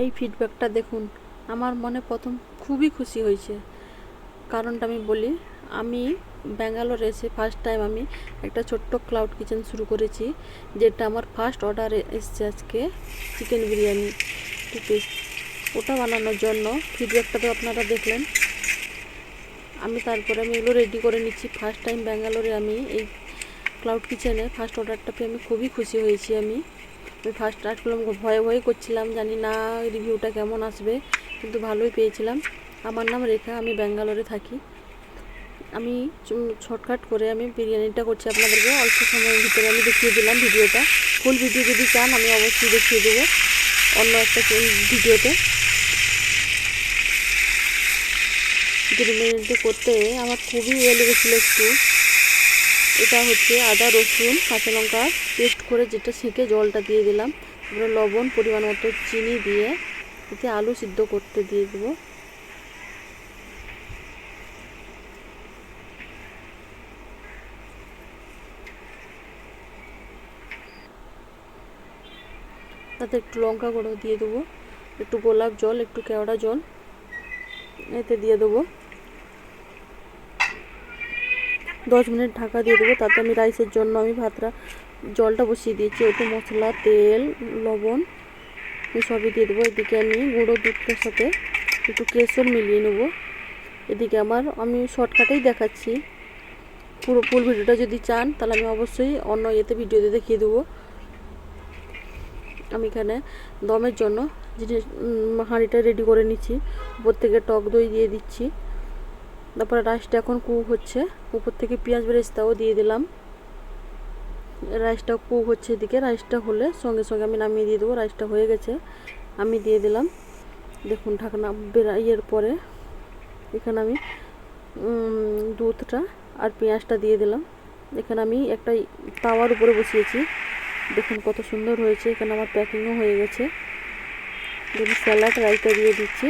এই ফিডব্যাকটা দেখুন, আমার মনে প্রথম খুবই খুশি হয়েছে। কারণটা আমি বলি, আমি ব্যাঙ্গালোরে এসে ফার্স্ট টাইম আমি একটা ছোট্ট ক্লাউড কিচেন শুরু করেছি, যেটা আমার ফার্স্ট অর্ডার এসছে আজকে চিকেন বিরিয়ানি টু পিস ওটা বানানোর জন্য ফিডব্যাকটা তো আপনারা দেখলেন। আমি তারপরে আমি এগুলো রেডি করে নিচ্ছি। ফার্স্ট টাইম ব্যাঙ্গালোরে আমি এই ক্লাউড কিচেনে ফার্স্ট অর্ডারটা পেয়ে আমি খুবই খুশি হয়েছি আমি। আমি ফার্স্ট স্টার্ট করলাম ভয়ে ভয়ে করছিলাম, জানি না রিভিউটা কেমন আসবে, কিন্তু ভালোই পেয়েছিলাম। আমার নাম রেখা, আমি ব্যাঙ্গালোরে থাকি। আমি শর্টকাট করে আমি বিরিয়ানিটা করছি আপনাদেরকে, অল্প সময়ের ভিতরে আমি দেখিয়ে দিলাম ভিডিওটা। ফুল ভিডিও যদি চান, আমি অবশ্যই দেখিয়ে দেবো অন্য একটা ভিডিওতে বিরিয়ানিটি করতে আমার খুবই ইয়ে লেগেছিলো একটু এটা হচ্ছে আদা, রসুন, কাঁচা লঙ্কা পেস্ট করে যেটা সেঁকে জলটা দিয়ে দিলাম। তারপরে লবণ, পরিমাণ মতো চিনি দিয়ে এতে আলু সিদ্ধ করতে দিয়ে দেবো। তাতে একটু লঙ্কা গুঁড়ো দিয়ে দেবো, একটু গোলাপ জল, একটু কেওড়া জল, এতে দিয়ে দেবো। দশ মিনিট ঢাকা দিয়ে দেবো। তাতে আমি রাইসের জন্য আমি ভাতটা, জলটা বসিয়ে দিয়েছি। একটু মশলা, তেল, লবণ সবই দিয়ে দেবো। এদিকে আমি গুঁড়ো দুধটার সাথে একটু কেশর মিলিয়ে নেব। এদিকে আমার, আমি শর্টকাটেই দেখাচ্ছি। পুরো ফুল ভিডিওটা যদি চান, তাহলে আমি অবশ্যই অন্য ইয়েতে ভিডিওতে দেখিয়ে দেবো। আমি এখানে দমের জন্য জিনিস হাঁড়িটা রেডি করে নিচ্ছি। উপর থেকে টক দই দিয়ে দিচ্ছি। তারপরে রাইসটা এখন কুক হচ্ছে। উপর থেকে পেঁয়াজ বেরেস্তাও দিয়ে দিলাম। রাইসটা কুক হচ্ছে এদিকে। রাইসটা হলে সঙ্গে সঙ্গে আমি নামিয়ে দিয়ে দেবো। রাইসটা হয়ে গেছে। আমি দিয়ে দিলাম। দেখুন ঢাকনা বেরা ইয়ের পরে এখানে আমি দুধটা আর পেঁয়াজটা দিয়ে দিলাম। এখানে আমি একটা তাওয়ার উপরে বসিয়েছি। দেখুন কত সুন্দর হয়েছে। এখানে আমার প্যাকিংও হয়ে গেছে। স্যালাড, রাইসটা দিয়ে দিচ্ছি।